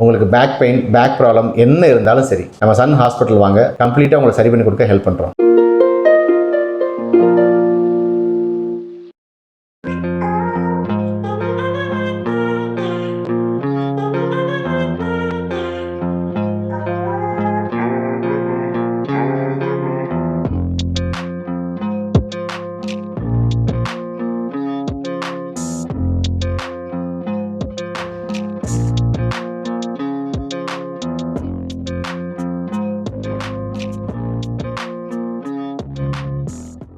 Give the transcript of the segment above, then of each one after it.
உங்களுக்கு back pain back problem என்ன இருந்தாலும் சரி நம்ம சன் ஹாஸ்பிட்டல் வாங்க கம்ப்ளீட்டாக உங்களுக்கு சரி பண்ணி கொடுக்க ஹெல்ப் பண்ணுறோம்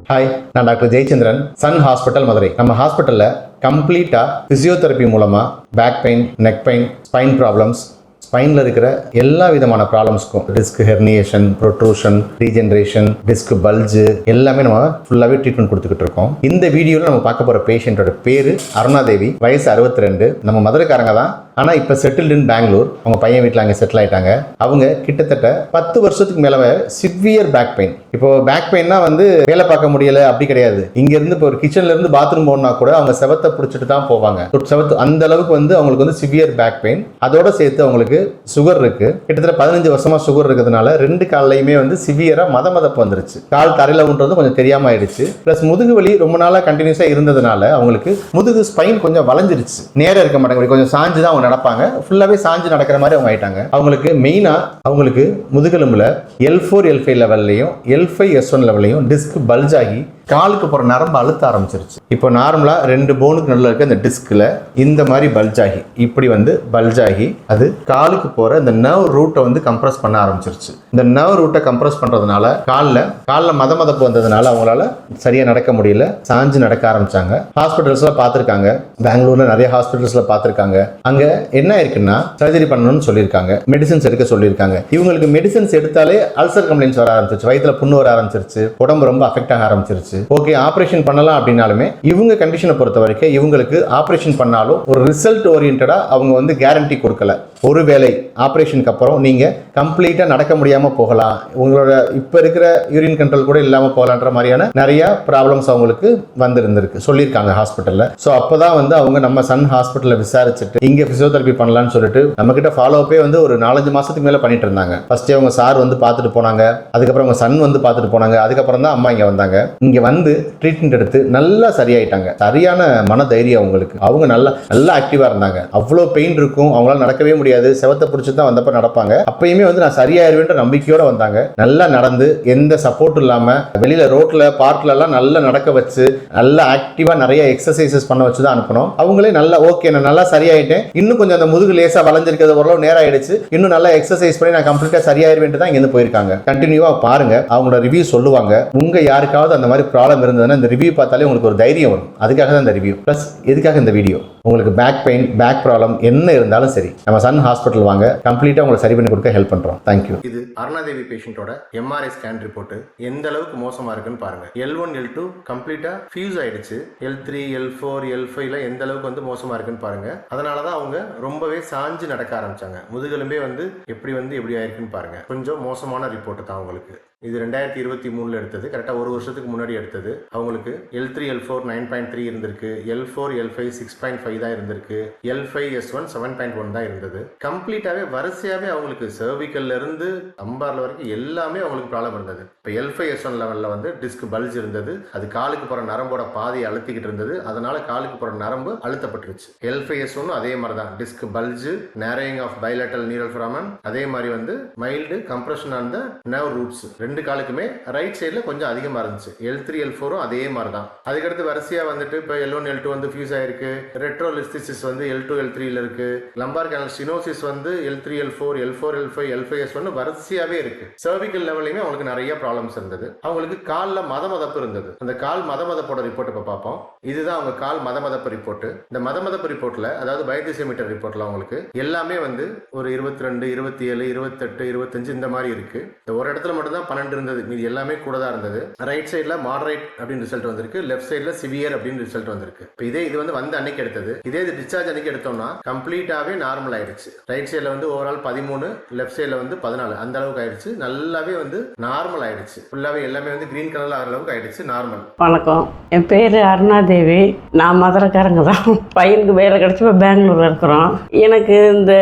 ஹாய் நான் doctor Jayachandran Sun Hospital Madurai. நம்ம ஹாஸ்பிட்டலில் கம்ப்ளீட்டாக ஃபிசியோதெரப்பி மூலமாக back pain neck pain spine problems ஸ்பைனில் இருக்கிற எல்லா விதமான ப்ராப்ளம்ஸ்க்கும் disc herniation protrusion regeneration disc bulge எல்லாமே நம்ம ஃபுல்லாகவே ட்ரீட்மெண்ட் கொடுத்துக்கிட்டு இருக்கோம். இந்த வீடியோவில் நம்ம பார்க்க போகிற பேஷண்ட்டோட பேர் அருணாதேவி. வயசு 62 நம்ம மதுரைக்காரங்க தான் ஆனால் இப்போ செட்டில்டு இன் பெங்களூர் அவங்க பையன் வீட்டில் அங்கே செட்டில் ஆயிட்டாங்க. அவங்க கிட்டத்தட்ட பத்து வருஷத்துக்கு மேலே சிவியர் பேக் பெயின் இப்போ பேக் பெயின்னா வந்து வேலை பார்க்க முடியல அப்படி கிடையாது. இங்கேருந்து இப்போ ஒரு கிச்சன்ல இருந்து பாத்ரூம் போனா கூட அவங்க செவத்தை பிடிச்சிட்டு தான் போவாங்க. செவத்து அந்த அளவுக்கு வந்து அவங்களுக்கு வந்து சிவியர் பேக் பெயின் அதோட சேர்த்து அவங்களுக்கு சுகர் இருக்கு. கிட்டத்தட்ட பதினஞ்சு வருஷமா சுகர் இருக்கிறதுனால ரெண்டு கால்லையுமே வந்து சிவியரா மத மதப்பு வந்துருச்சு. கால் தரையில ஊன்றது கொஞ்சம் தெரியாம ஆயிடுச்சு. பிளஸ் முதுகு வலி ரொம்ப நாளா கண்டினியூஸா இருந்ததுனால அவங்களுக்கு முதுகு ஸ்பைன் கொஞ்சம் வளைஞ்சிருச்சு. நேரம் இருக்க மாட்டாங்க கொஞ்சம் சாஞ்சு தான் நடப்பாங்க. ஃபுல்லாகவே சாஞ்சு நடக்கிற மாதிரி அவங்க ஆயிட்டாங்க. அவங்களுக்கு மெயினாக அவங்களுக்கு முதுகெலும்பில் எல் ஃபோர் எல் ஃபைவ் லெவல்லையும் எல் ஃபைவ் எஸ் ஒன் லெவல்லையும் டிஸ்க் பல்ஜ் ஆகி காலுக்கு போகிற நரம்பு அழுத்த ஆரம்பிச்சிருச்சு. இப்போ நார்மலாக ரெண்டு போனுக்கு நல்லா இருக்க இந்த டிஸ்கில் இந்த மாதிரி பல்ஜாகி இப்படி வந்து பல்ஜாகி அது காலுக்கு போகிற இந்த நர்வ் ரூட்டை வந்து கம்ப்ரஸ் பண்ண ஆரம்பிச்சிருச்சு. இந்த நர்வ் ரூட்டை கம்ப்ரஸ் பண்ணுறதுனால காலில் காலில் மத மதப்பு வந்ததுனால அவங்களால சரியாக நடக்க முடியல. சாஞ்சு நடக்க ஆரம்பிச்சாங்க. ஹாஸ்பிட்டல்ஸில் பார்த்துருக்காங்க. பெங்களூரில் நிறைய ஹாஸ்பிட்டல்ஸில் பார்த்துருக்காங்க. அங்கே என்ன இருக்குன்னா சர்ஜரி பண்ணணும்னு சொல்லியிருக்காங்க. மெடிசன்ஸ் எடுக்க சொல்லியிருக்காங்க. இவங்களுக்கு மெடிசன்ஸ் எடுத்தாலே அல்சர் கம்ப்ளைண்ட்ஸ் வர ஆரம்பிச்சிருச்சு. வயிற்றுல புண்ணு வர ஆரம்பிச்சிருச்சு. உடம்பு ரொம்ப அஃபெக்ட் ஆக ஆரம்பிச்சிருச்சு. ஓகே ஆப்ரேஷன் பண்ணலாம் அப்படின்னாலுமே இவங்க கண்டிஷனை பொறுத்த வரைக்கும் இவங்களுக்கு ஆப்ரேஷன் பண்ணாலும் ஒரு ரிசல்ட் ஓரியன்டாக அவங்க வந்து கேரண்டி கொடுக்கல. ஒருவேளை ஆப்ரேஷனுக்கு அப்புறம் நீங்கள் கம்ப்ளீட்டாக நடக்க முடியாமல் போகலாம். உங்களோட இப்போ இருக்கிற யூரின் கண்ட்ரோல் கூட இல்லாமல் போகலான்ற மாதிரியான நிறைய ப்ராப்ளம்ஸ் அவங்களுக்கு வந்திருந்திருக்கு. சொல்லியிருக்காங்க ஹாஸ்பிட்டலில் ஸோ அப்போ தான் வந்து அவங்க நம்ம சன் ஹாஸ்பிட்டலில் விசாரிச்சுட்டு இங்கே ஃபிசியோதெரப்பி பண்ணலாம்னு சொல்லிட்டு நம்மக்கிட்ட ஃபாலோ அப்பே வந்து ஒரு நாலஞ்சு மாதத்துக்கு மேலே பண்ணிட்டு இருந்தாங்க. ஃபர்ஸ்டே அவங்க சார் வந்து பார்த்துட்டு போனாங்க. அதுக்கப்புறம் அவங்க சன் வந்து பார்த்துட்டு போனாங்க. அதுக்கப்புறம் தான் அம்மா இங்கே வந்தாங்க. இங்கே வந்து ட்ரீட்மெண்ட் எடுத்து நல்லா சரியாயிட்டாங்க. சரியான மன தைரியம் அவங்களுக்கு. அவங்க நல்லா நல்லா ஆக்டிவாக இருந்தாங்க. அவ்வளோ பெயின் இருக்கும். அவங்களால நடக்கவே முடியாது. செவத்தை பிடிச்சி தான் வந்தப்ப நடப்பாங்க. அப்பயுமே வந்து நான் சரியாயிருவேன்ற நம்பிக்கையோட வந்தாங்க. நல்லா நடந்து எந்த சப்போர்ட் இல்லாமல் வெளியில் ரோட்டில் பார்க்ல எல்லாம் நல்லா நடக்க வச்சு நல்லா ஆக்டிவாக நிறைய எக்ஸசைசஸ் பண்ண வச்சு தான் அனுப்பணும் அவங்களே நல்லா ஓகே நான் நல்லா சரியாயிட்டேன். இன்னும் கொஞ்சம் அந்த முதுகு லேசாக வளைஞ்சிருக்கிறது ஓரளவு நேரம் ஆயிடுச்சு இன்னும் நல்லா எக்ஸசைஸ் பண்ணி நான் கம்ப்ளீட்டாக சரியாயிருவேன்ட்டு தான் இங்கேருந்து போயிருக்காங்க. கண்டினியூவாக பாருங்க. அவங்களோட ரிவ்யூ சொல்லுவாங்க. உங்கள் யாருக்காவது அந்த மாதிரி ப்ராப்ளம் இருந்ததுன்னா இந்த ரிவ்யூ பார்த்தாலே உங்களுக்கு ஒரு தைரியம் வரும். அதுக்காக தான் இந்த ரிவ்யூ ப்ளஸ் எதுக்காக இந்த வீடியோ உங்களுக்கு பேக் பெயின் பேக் ப்ராப்ளம் என்ன இருந்தாலும் சரி நம்ம சன் ஹாஸ்பிட்டல் வாங்க கம்ப்ளீட்டாக உங்களுக்கு சரி பண்ணி கொடுக்க ஹெல்ப் பண்ணுறோம் தேங்க்யூ இது அருணாதேவி பேஷண்ட்டோட எம்ஆர்ஐ ஸ்கேன் ரிப்போர்ட் எந்த அளவுக்கு மோசமாக இருக்குன்னு பாருங்க. எல் ஒன் எல் டூ கம்ப்ளீட்டாக ஃபியூஸ் ஆயிடுச்சு. L three L four L ஃபைவ்ல எந்த அளவுக்கு வந்து மோசமாக இருக்குன்னு பாருங்க. அதனால தான் அவங்க ரொம்பவே சாஞ்சு நடக்க ஆரம்பிச்சாங்க. முதுகெலும்பே வந்து எப்படி வந்து எப்படி ஆயிருக்குன்னு பாருங்க. கொஞ்சம் மோசமான ரிப்போர்ட் தான் அவங்களுக்கு. இது ரெண்டாயிரத்தி இருபத்தி மூணுல எடுத்தது. கரெக்டாக ஒரு வருஷத்துக்கு முன்னாடி எடுத்தது. அவங்களுக்கு L three L four nine point three இருந்திருக்கு. L four L five six point five தான் இருந்திருக்கு. L five S one seven point one தான் இருந்தது. கம்ப்ளீட்டாகவே வரிசையாகவே அவங்களுக்கு சர்விக்கல்ல இருந்து அம்பார்ல வரைக்கும் எல்லாமே அவங்களுக்கு ப்ராப்ளம் இருந்தது. இப்போ எல் ஃபைவ் எஸ் ஒன் லெவலில் வந்து டிஸ்க் பல்ஜ் இருந்தது. அது காலுக்கு போகிற நரம்போட பாதையை அழுத்திக்கிட்டு இருந்தது. அதனால காலுக்கு போகிற நரம்பு அழுத்தப்பட்டுருச்சு. எல் ஃபைவ் எஸ் ஒன்னும் அதே மாதிரி தான் disc bulge narrowing of bilateral neural foramen அதே மாதிரி வந்து mild compression on the nerve roots ரெண்டு காலுக்குமே ரைட் சைடில் கொஞ்சம் அதிகமாக இருந்துச்சு. எல் த்ரீ எல் ஃபோரும் அதே மாதிரி தான் அதுக்கடுத்து வரிசையாக வந்துட்டு இப்போ எல் ஒன் எல் டூ வந்து ஃபியூஸ் ஆயிருக்கு. ரெட்ரோலிஸ்திசிஸ் வந்து எல் டூ எல் த்ரீல இருக்கு. லம்பார் கேனல் சினோசிஸ் வந்து L three L four L four L five L five S ஒன்று வரிசையாகவே இருக்கு. சர்விக்கல் லெவலையுமே அவங்களுக்கு நிறைய ப்ராப்ளம்ஸ் இருந்தது. அவங்களுக்கு காலில் மத மதப்பு இருந்தது. அந்த கால் மத மதப்போட ரிப்போர்ட் இப்போ பார்ப்போம். இதுதான் அவங்க கால் மத மதப்பு ரிப்போர்ட் இந்த மத மதப்பு ரிப்போர்ட்ல அதாவது பயோதிசிமீட்டர் ரிப்போர்ட்ல அவங்களுக்கு எல்லாமே வந்து ஒரு இருபத்தி ரெண்டு இருபத்தி ஏழு இருபத்தெட்டு இருபத்தஞ்சு இந்த மாதிரி இருக்கு. இந்த ஒரு இடத்துல மட்டும்தான் பன்னெண்டு இருந்தது. மீதி எல்லாமே கூட தான் இருந்தது ரைட் சைடில் மாடரேட் அப்படின்னு ரிசல்ட் வந்திருக்கு. லெஃப்ட் சைடில் சிவியர் அப்படின்னு ரிசல்ட் வந்திருக்கு. இப்போ இதே இது வந்து வந்த அன்னைக்கு எடுத்தது. இதே இது டிஸ்சார்ஜ் அன்னைக்கு எடுத்தோம்னா கம்ப்ளீட்டாகவே நார்மல் ஆயிடுச்சு. ரைட் சைடில் வந்து ஓவரால் பதிமூணு லெஃப்ட் சைடில் வந்து பதினாலு. அந்த அளவுக்கு ஆயிடுச்சு. நல்லாவே வந்து நார்மல் ஆயிடுச்சு. ஃபுல்லாகவே எல்லாமே வந்து கிரீன் கலரில் ஆகிற அளவுக்கு ஆயிடுச்சு. நார்மல் வணக்கம். என் பேர் அருணாதேவி. நான் மதுரைக்காரங்க தான். பையனுக்கு வேலை கிடச்சி இப்போ பெங்களூரில் இருக்கிறோம். எனக்கு இந்த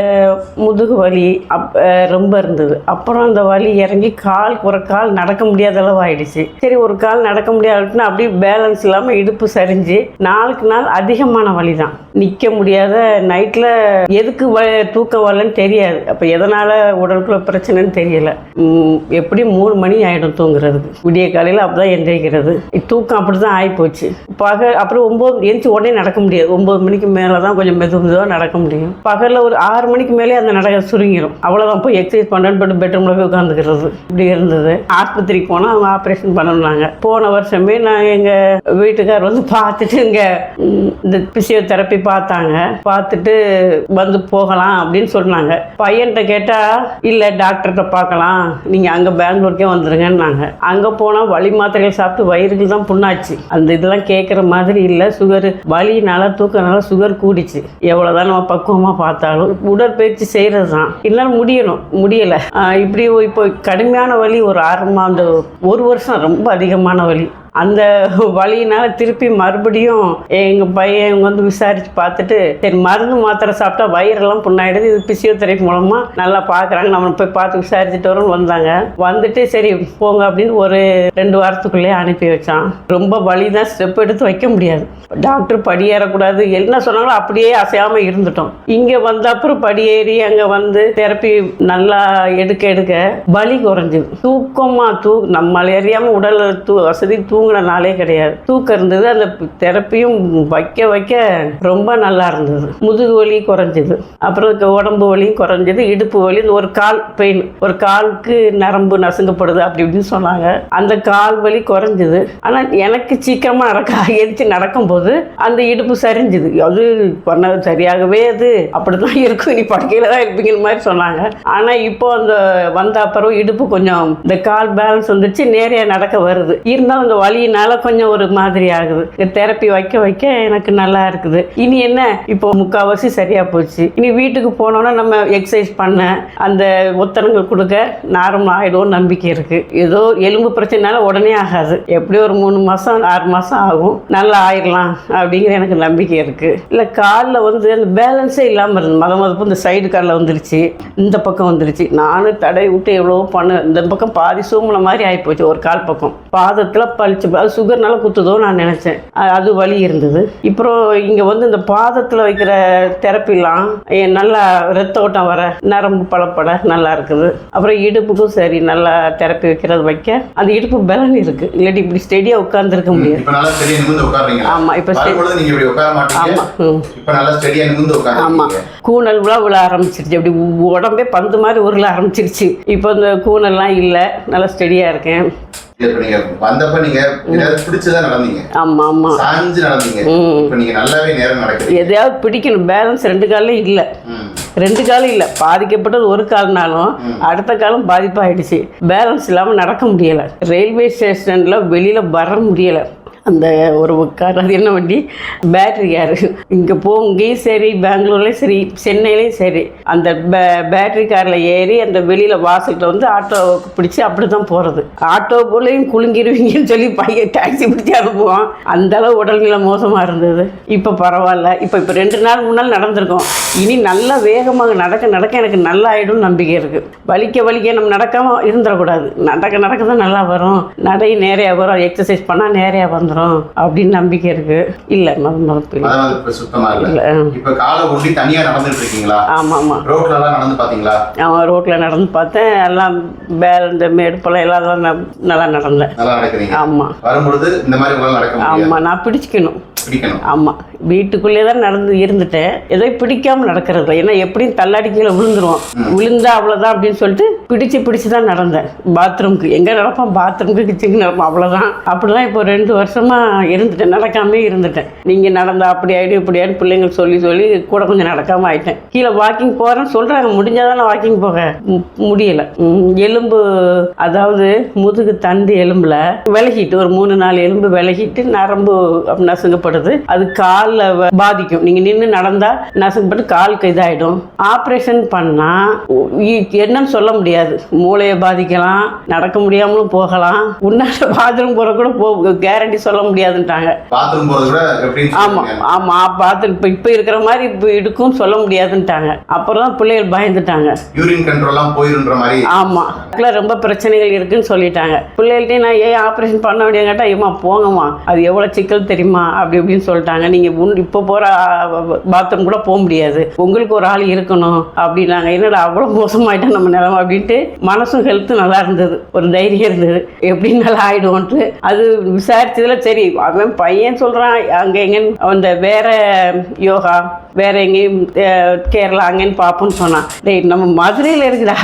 முதுகு வலி அப் ரொம்ப இருந்தது. அப்புறம் அந்த வலி இறங்கி கால் குறை கால் நடக்க முடியாத அளவு ஆயிடுச்சு சரி ஒரு கால் நடக்க முடியாதுன்னா அப்படியே பேலன்ஸ் இல்லாமல் இடுப்பு சரிஞ்சு நாளுக்கு நாள் அதிகமான வழி தான் நிற்க முடியாத நைட்டில் எதுக்கு வ தூக்கம் வரலன்னு தெரியாது. அப்போ எதனால் உடலுக்குள்ள பிரச்சனைன்னு தெரியல. எப்படி மூணு மணி ஆகிடும் தூங்குறதுக்கு. விடிய காலையில் அப்போ தான் எந்திரிக்கிறது. தூக்கம் அப்படி தான் ஆகிப்போச்சு பகல் அப்புறம் ஒம்பது எந்திரிச்சு உடனே நடக்க முடியாது. ஒம்பது மணிக்கு மேலே தான் கொஞ்சம் மெது மெதுவாக நடக்க முடியும். பகலில் ஒரு ஆறு மணிக்கு மேலே அந்த நடக்க சுருங்கிடும் அவ்வளோதான் போய் எக்ஸசைஸ் பண்ணுறேன்னு போட்டு பெட்ரூமில் போய் உட்காந்துக்கிறது இப்படி இருந்தது. ஆஸ்பத்திரிக்கு போனால் அவங்க ஆப்ரேஷன் பண்ணணுனாங்க போன வருஷமே நான் எங்கள் வீட்டுக்கார் வந்து பார்த்துட்டு இங்கே இந்த பிசியோதெரப்பி பார்த்தாங்க. பார்த்துட்டு வந்து போகலாம் அப்படின்னு சொன்னாங்க. பையன்கிட்ட கேட்டால் இல்லை டாக்டர்கிட்ட பார்க்கலாம். நீங்கள் அங்கே பெங்களூருக்கே வந்துடுங்கன்னாங்க அங்கே போனால் வழி மாத்திரைகள் சாப்பிட்டு வயிறுக்கு தான் புண்ணாச்சு. அந்த இதெல்லாம் கேட்குற மாதிரி இல்லை. சுகர் வலினால தூக்கனால சுகர் கூடிச்சு. எவ்வளோதான் நம்ம பக்குவமாக பார்த்தாலும் உடற்பயிற்சி செய்கிறது தான் இல்லைன்னா முடியணும். முடியலை. இப்படி இப்போ கடுமையான வலி ஒரு ஆறு மா அந்த ஒரு வருஷம் ரொம்ப அதிகமான வலி. அந்த வலியினால திருப்பி மறுபடியும் எங்கள் பையன் இவங்க வந்து விசாரித்து பார்த்துட்டு சரி மருந்து மாத்திரை சாப்பிட்டா வயிறெல்லாம் புண்ணாயிடுது. இது பிசியோதெரப்பி மூலமாக நல்லா பார்க்குறாங்க. நம்ம போய் பார்த்து விசாரிச்சுட்டு வரோம் வந்தாங்க. வந்துட்டு சரி போங்க அப்படின்னு ஒரு ரெண்டு வாரத்துக்குள்ளேயே அனுப்பி வச்சான். ரொம்ப வலி தான் ஸ்டெப் எடுத்து வைக்க முடியாது. டாக்டர் படியேறக்கூடாது. என்ன சொன்னாங்களோ அப்படியே அசையாமல் இருந்துட்டோம். இங்கே வந்த அப்புறம் படியேறி அங்கே வந்து தெரப்பி நல்லா எடுக்க எடுக்க வலி குறைஞ்சிது. தூக்கமாக தூ நம்மளை அறியாமல் உடல் தூ வசதி தூங்கின நாளே கிடையாது. தூக்கம் இருந்தது அந்த தெரப்பியும் வைக்க வைக்க ரொம்ப நல்லா இருந்தது. முதுகு வலி குறைஞ்சிது. அப்புறம் உடம்பு வலியும் குறைஞ்சது இடுப்பு வலி ஒரு கால் பெயின் ஒரு காலுக்கு நரம்பு நசுங்கப்படுது அப்படி இப்படின்னு சொன்னாங்க. அந்த கால் வலி குறைஞ்சிது. ஆனால் எனக்கு சீக்கிரமாக நடக்க எரிச்சு நடக்கும்போது அந்த இடுப்பு சரிஞ்சுது. அது பண்ண சரியாகவே அது அப்படி தான் இருக்கும். நீ படுக்கையில் தான் இருப்பீங்கிற மாதிரி சொன்னாங்க. ஆனால் இப்போ அந்த வந்த அப்புறம் இடுப்பு கொஞ்சம் இந்த கால் பேலன்ஸ் வந்துச்சு நேரையாக நடக்க வருது. இருந்தாலும் அந்த வலியினால கொஞ்சம் ஒரு மாதிரி ஆகுது. தெரப்பி வைக்க வைக்க எனக்கு நல்லா இருக்குது. இனி என்ன? இப்போ முக்கால்வாசி சரியாக போச்சு. இனி வீட்டுக்கு போனோன்னா நம்ம எக்ஸசைஸ் பண்ண அந்த ஒத்தனங்கள் கொடுக்க நார்மல் ஆகிடும் நம்பிக்கை இருக்கு. ஏதோ எலும்பு பிரச்சனைனால உடனே ஆகாது. எப்படி ஒரு மூணு மாதம் ஆறு மாதம் ஆகும். நல்லா ஆயிடலாம் அப்படிங்கிற எனக்கு நம்பிக்கை இருக்கு. இல்லை காலில் வந்து அந்த பேலன்ஸே இல்லாமல் இருந்தது. மத மதப்பு இந்த சைடு காலில் வந்துருச்சு. இந்த பக்கம் வந்துருச்சு. நானும் தடை விட்டு எவ்வளோ பண்ண இந்த பக்கம் பாதி சூம்புன மாதிரி ஆகிப்போச்சு ஒரு கால் பக்கம். பாதத்தில் பழிச்சு அது சுகர்னால குத்துதோ நான் நினச்சேன். அது வலி இருந்தது. அப்புறம் இங்கே வந்து இந்த பாதத்தில் வைக்கிற தெரப்பிலாம் நல்லா ரத்த ஓட்டம் வர நரம்பு பலப்பட நல்லா இருக்குது. அப்புறம் இடுப்புக்கும் சரி நல்லா தெரப்பி வைக்கிறது வைக்க அந்த இடுப்பு பலன் இருக்கு. இல்லாட்டி இப்படி ஸ்டெடியாக உட்காந்துருக்க முடியாது. இப்ப ஆமாம் இப்போ ஆமாம் உட்காருங்க கூணல் விழா விழ ஆரம்பிச்சிருச்சு. அப்படி உடம்பே பந்து மாதிரி உருள ஆரம்பிச்சிருச்சு. இப்போ இந்த கூணல்லாம் இல்லை. நல்லா ஸ்டெடியாக இருக்கேன். நீங்க வந்தப்ப நீங்க ஏதாவது பிடிச்சதா நடந்தீங்க. ஆமாம் ஆமாம் சாஞ்சு நடந்தீங்க. இப்ப நீங்க நல்லாவே நேரம் நடக்குறீங்க எதையாவது பிடிக்கணும். பேலன்ஸ் ரெண்டு காலில் இல்லை. ரெண்டு காலும் இல்லை. பாதிக்கப்பட்டது ஒரு கால்னாலும் அடுத்த காலம் பாதிப்பாயிடுச்சு. பேலன்ஸ் இல்லாமல் நடக்க முடியலை. ரயில்வே ஸ்டேஷனில் வெளியில் வர முடியலை. அந்த ஒரு கார் அது என்ன வண்டி? பேட்டரி கார் இங்கே போங்கேயும் சரி பெங்களூர்லேயும் சரி சென்னையிலையும் சரி. அந்த பே பேட்டரி காரில் ஏறி அந்த வெளியில் வாசல்கிட்ட வந்து ஆட்டோ பிடிச்சி அப்படி தான் போகிறது ஆட்டோ போலையும் குலுங்கிருவீங்கன்னு சொல்லி பையன் டாக்ஸி பிடிச்சி அனுப்புவான். அந்த அளவு உடல்நிலை மோசமாக இருந்தது. இப்போ பரவாயில்ல. இப்போ இப்போ ரெண்டு நாள் முன்னால் நடந்திருக்கோம். இனி நல்லா வேகமாக நடக்க நடக்க எனக்கு நல்லா ஆயிடும் நம்பிக்கை இருக்குது வலிக்க வலிக்க நம்ம நடக்காமல் இருந்துடக்கூடாது. நடக்க நடக்க தான் நல்லா வரும். நடை நேரையாக வரும். எக்ஸசைஸ் பண்ணால் நேரையாக வந்துடும் அப்படின்னு நம்பிக்கை இருக்குது இல்லை மத மதப்பு இல்லை? இப்ப காலை ஒண்டி தனியா நடந்துட்டு இருக்கீங்களா? ஆமாம் ஆமாம் ரோட்ல எல்லாம் நடந்து பாத்தீங்களா? அவன் ரோட்டில் நடந்து பார்த்தேன். எல்லாம் பேல் இந்த மேடுப்பெல்லாம் எல்லாம் நல்லா நடந்தேன். நல்லா நடக்கிறீங்க. ஆமாம் வரும்பொழுது இந்த மாதிரி உங்களால நடக்க ஆமாம் நான் பிடிச்சிக்கணும். ஆமாம் வீட்டுக்குள்ளே தான் நடந்து இருந்துட்டேன். ஏதோ பிடிக்காம நடக்கிறது. ஏன்னா எப்படியும் தள்ளாடி கீழே விழுந்துருவோம். விழுந்தா அவ்வளோதான் அப்படின்னு சொல்லிட்டு பிடிச்சு பிடிச்சு தான் நடந்தேன். பாத்ரூம்க்கு. எங்கே நடப்போம்? பாத்ரூம்க்கு கிச்சனுக்கு நடப்போம். அவ்வளோதான் அப்படிதான் இப்போ ரெண்டு வருஷமாக இருந்துட்டேன். நடக்காமே இருந்துட்டேன். நீங்கள் நடந்தா அப்படி ஆகிடும் இப்படி ஆகிடும் பிள்ளைங்க சொல்லி சொல்லி கூட கொஞ்சம் நடக்காமல் ஆயிட்டேன். கீழே வாக்கிங் போகிறேன்னு சொல்கிறாங்க முடிஞ்சாதானே வாக்கிங் போக? முடியல. எலும்பு அதாவது முதுகு தண்டு எலும்புல விலகிட்டு ஒரு மூணு நாலு எலும்பு விலகிட்டு நரம்பு நசுங்கப்படுது அது காலில் பாதிக்கும். நீங்கள் நின்று நடந்தா நசுங்கப்பட்டு காலுக்கு இதாயிடும். ஆப்ரேஷன் பண்ணா என்னன்னு சொல்ல முடியாது. மூளையை பாதிக்கலாம் நடக்க முடியாமலும் போகலாம். உன்னால பாத்ரூம் போற கூட போ கேரண்டி சொல்ல முடியாதுன்ட்டாங்க. பாத்ரூம் ஆமா முடியாது. ஆமா பார்த்து இப்போ இப்போ இருக்கிற மாதிரி இப்போ இருக்கும்னு சொல்ல முடியாதுன்ட்டாங்க. அப்புறம் தான் பிள்ளைகள் பயந்துட்டாங்க. யூரின் கண்ட்ரோல்லாம் போயிருன்ற மாதிரி. ஆமாம் அதில் ரொம்ப பிரச்சனைகள் இருக்குன்னு சொல்லிட்டாங்க. பிள்ளைகள்ட்டே நான் ஏன் ஆப்ரேஷன் பண்ண வேண்டிய கேட்டால் ஏமா போங்கம்மா. அது எவ்வளோ சிக்கல் தெரியுமா? அப்படி அப்படின்னு சொல்லிட்டாங்க. நீங்கள் உன் இப்போ போகிற பாத்ரூம் கூட போக முடியாது. உங்களுக்கு ஒரு ஆள் இருக்கணும் அப்படின்னாங்க. என்னடா அவ்வளோ மோசமாயிட்டா நம்ம நிலமை அப்படின்ட்டு மனசும் ஹெல்த்தும் நல்லா இருந்தது. ஒரு தைரியம் இருந்தது. எப்படி நல்லா ஆயிடுவோன்ட்டு. அது விசாரிச்சதில் சரி அவன் பையன் சொல்கிறான் அங்கே எங்கேன்னு அந்த வேற யோகா வேற எங்கேயும் கேரளா அங்கேன்னு பார்ப்போம்னு சொன்னான் டேய் நம்ம மதுரையில் இருக்குடா.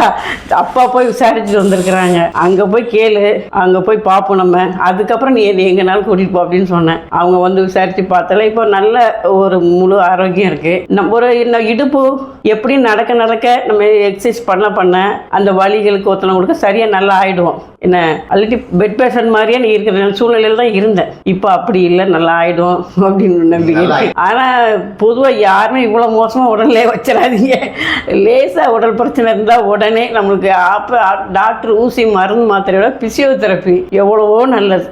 அப்பா போய் விசாரிச்சுட்டு வந்திருக்கிறாங்க. அங்கே போய் கேளு. அங்கே போய் பார்ப்போம் நம்ம. அதுக்கப்புறம் நீ என்னை எங்கேனாலும் கூட்டிகிட்டு போ அப்படின்னு சொன்னேன். அவங்க வந்து விசாரித்து பார்த்தால இப்போ நல்ல ஒரு முழு ஆரோக்கியம் இருக்குது நம்ம ஒரு இந்த இடுப்பு எப்படி நடக்க நடக்க நம்ம எக்ஸசைஸ் பண்ண பண்ண அந்த வலிகளுக்கு ஒத்தனை கொடுக்க சரியாக நல்லா ஆகிடுவோம் என்ன ஆல்ரெடி பெட் பேஷண்ட் மாதிரியே நீ இருக்கிற சூழ்நிலையில் தான் இருந்தேன். இப்போ அப்படி இல்லை நல்லா ஆயிடும் அப்படின்னு நம்பிக்கை நல்லா இருக்கு. ஆனா பொதுவா யாருமே இவ்வளவு மோசமா உடல்லே வச்சிடாதீங்க. லேசா உடல் பிரச்சனை இருந்தா உடனே நம்மளுக்கு ஆப்ப டாக்டர் ஊசி மருந்து மாத்திரையோட பிசியோதெரப்பி எவ்வளவோ நல்லது.